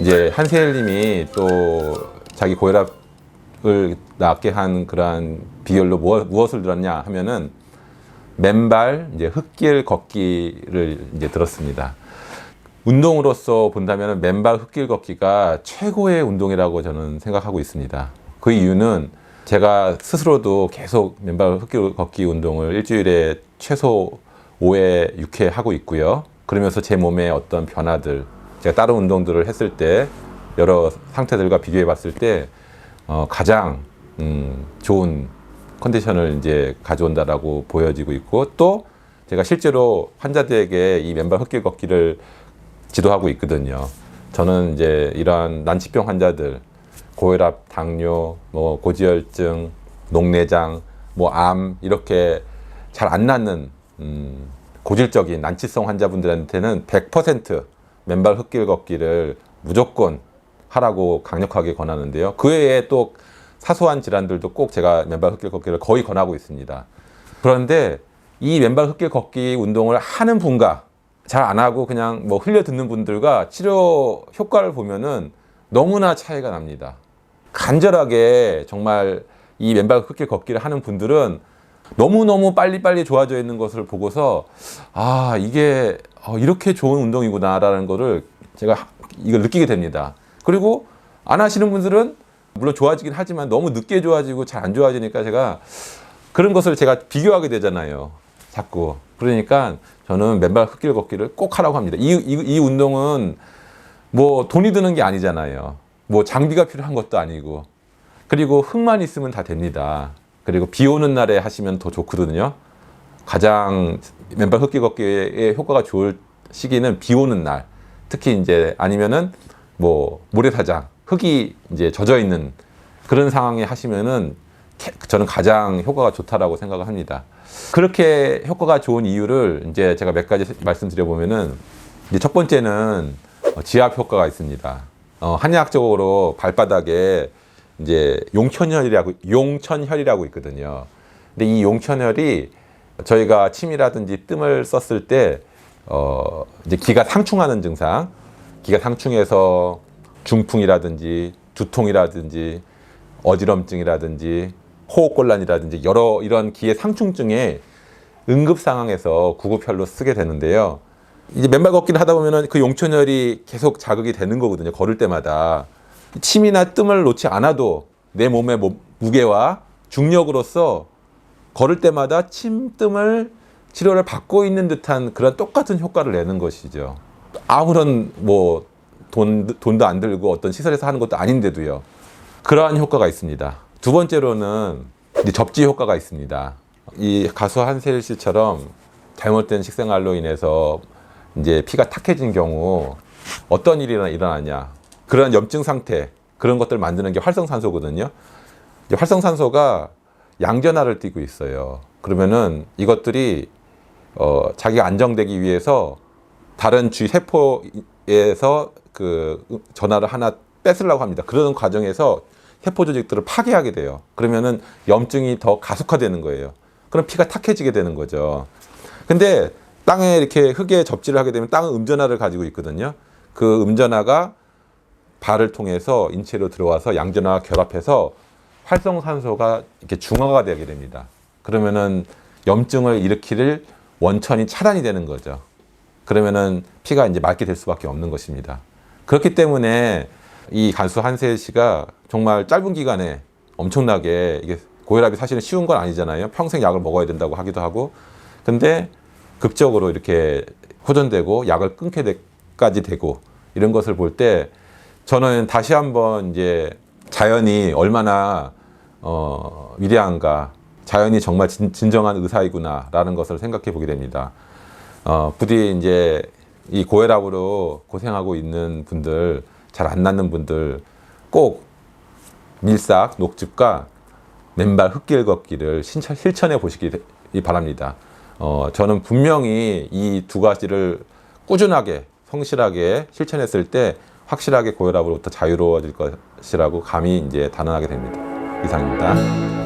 이제 한세일님이 또 자기 고혈압을 낫게 한 그러한 비결로 무엇, 무엇을 들었냐 하면은 맨발 이제 흙길 걷기를 이제 들었습니다. 운동으로서 본다면 맨발 흙길 걷기가 최고의 운동이라고 저는 생각하고 있습니다. 그 이유는 제가 스스로도 계속 맨발 흙길 걷기 운동을 일주일에 최소 5회, 6회 하고 있고요. 그러면서 제 몸에 어떤 변화들, 제가 다른 운동들을 했을 때 여러 상태들과 비교해 봤을 때 어, 가장 음, 좋은 컨디션을 이제 가져온다라고 보여지고 있고 또 제가 실제로 환자들에게 이 맨발 흙길 걷기를 지도하고 있거든요. 저는 이제 이러한 난치병 환자들, 고혈압, 당뇨, 뭐 고지혈증, 녹내장, 뭐 암 이렇게 잘 안 낫는 음, 고질적인 난치성 환자분들한테는 100% 맨발 흙길 걷기를 무조건 하라고 강력하게 권하는데요. 그 외에 또 사소한 질환들도 꼭 제가 맨발 흙길 걷기를 거의 권하고 있습니다. 그런데 이 맨발 흙길 걷기 운동을 하는 분과 잘 안 하고 그냥 뭐 흘려 듣는 분들과 치료 효과를 보면은 너무나 차이가 납니다. 간절하게 정말 이 맨발 흙길 걷기를 하는 분들은 너무너무 빨리빨리 좋아져 있는 것을 보고서 아, 이게 어, 이렇게 좋은 운동이구나라는 거를 제가 이걸 느끼게 됩니다. 그리고 안 하시는 분들은 물론 좋아지긴 하지만 너무 늦게 좋아지고 잘 안 좋아지니까 제가 그런 것을 제가 비교하게 되잖아요. 자꾸. 그러니까 저는 맨발 흙길 걷기를 꼭 하라고 합니다. 이, 이, 이 운동은 뭐 돈이 드는 게 아니잖아요. 뭐 장비가 필요한 것도 아니고. 그리고 흙만 있으면 다 됩니다. 그리고 비 오는 날에 하시면 더 좋거든요. 가장 맨발 흙길 걷기의 효과가 좋을 시기는 비 오는 날. 특히 이제 아니면은 뭐 모래사장, 흙이 이제 젖어 있는 그런 상황에 하시면은 캐- 저는 가장 효과가 좋다라고 생각을 합니다. 그렇게 효과가 좋은 이유를 이제 제가 몇 가지 말씀드려 보면은 이제 첫 번째는 어, 지압 효과가 있습니다. 어, 한의학적으로 발바닥에 이제 용천혈이라고 용천혈이라고 있거든요. 근데 이 용천혈이 저희가 침이라든지 뜸을 썼을 때 어, 이제 기가 상충하는 증상, 기가 상충해서 중풍이라든지 두통이라든지 어지럼증이라든지 호흡곤란이라든지 여러 이런 기의 상충증에 응급 상황에서 구급혈로 쓰게 되는데요. 이제 맨발 걷기를 하다 보면은 그 용천혈이 계속 자극이 되는 거거든요. 걸을 때마다 침이나 뜸을 놓지 않아도 내 몸의 모- 무게와 중력으로서 걸을 때마다 침, 뜸을 치료를 받고 있는 듯한 그런 똑같은 효과를 내는 것이죠. 아무런 뭐 돈, 돈도 안 들고 어떤 시설에서 하는 것도 아닌데도요. 그러한 효과가 있습니다. 두 번째로는 이제 접지 효과가 있습니다. 이 가수 한세일 씨처럼 잘못된 식생활로 인해서 이제 피가 탁해진 경우 어떤 일이 일어나냐. 그런 염증 상태, 그런 것들을 만드는 게 활성산소거든요. 활성산소가 양전하를 띠고 있어요. 그러면은 이것들이 어, 자기가 안정되기 위해서 다른 쥐 세포에서 그 전하를 하나 뺏으려고 합니다. 그런 과정에서 세포 조직들을 파괴하게 돼요. 그러면은 염증이 더 가속화되는 거예요. 그럼 피가 탁해지게 되는 거죠. 근데 땅에 이렇게 흙에 접지를 하게 되면 땅은 음전하를 가지고 있거든요. 그 음전하가 발을 통해서 인체로 들어와서 양전하와 결합해서 활성산소가 이렇게 중화가 되게 됩니다. 그러면은 염증을 일으키를 원천이 차단이 되는 거죠. 그러면은 피가 이제 맑게 될 수밖에 없는 것입니다. 그렇기 때문에 이 간수 한세 씨가 정말 짧은 기간에 엄청나게 이게 고혈압이 사실은 쉬운 건 아니잖아요. 평생 약을 먹어야 된다고 하기도 하고. 근데 극적으로 이렇게 호전되고 약을 끊게 되까지 되고 이런 것을 볼 때 저는 다시 한번 이제 자연이 얼마나 어, 위대한가, 자연이 정말 진, 진정한 의사이구나라는 것을 생각해 보게 됩니다. 어, 부디 이제 이 고혈압으로 고생하고 있는 분들, 잘 안 낫는 분들 꼭 밀싹, 녹즙과 맨발 흙길 걷기를 신천- 실천해 보시기 바랍니다. 어, 저는 분명히 이 두 가지를 꾸준하게, 성실하게 실천했을 때 확실하게 고혈압으로부터 자유로워질 것이라고 감히 이제 단언하게 됩니다. 이상입니다.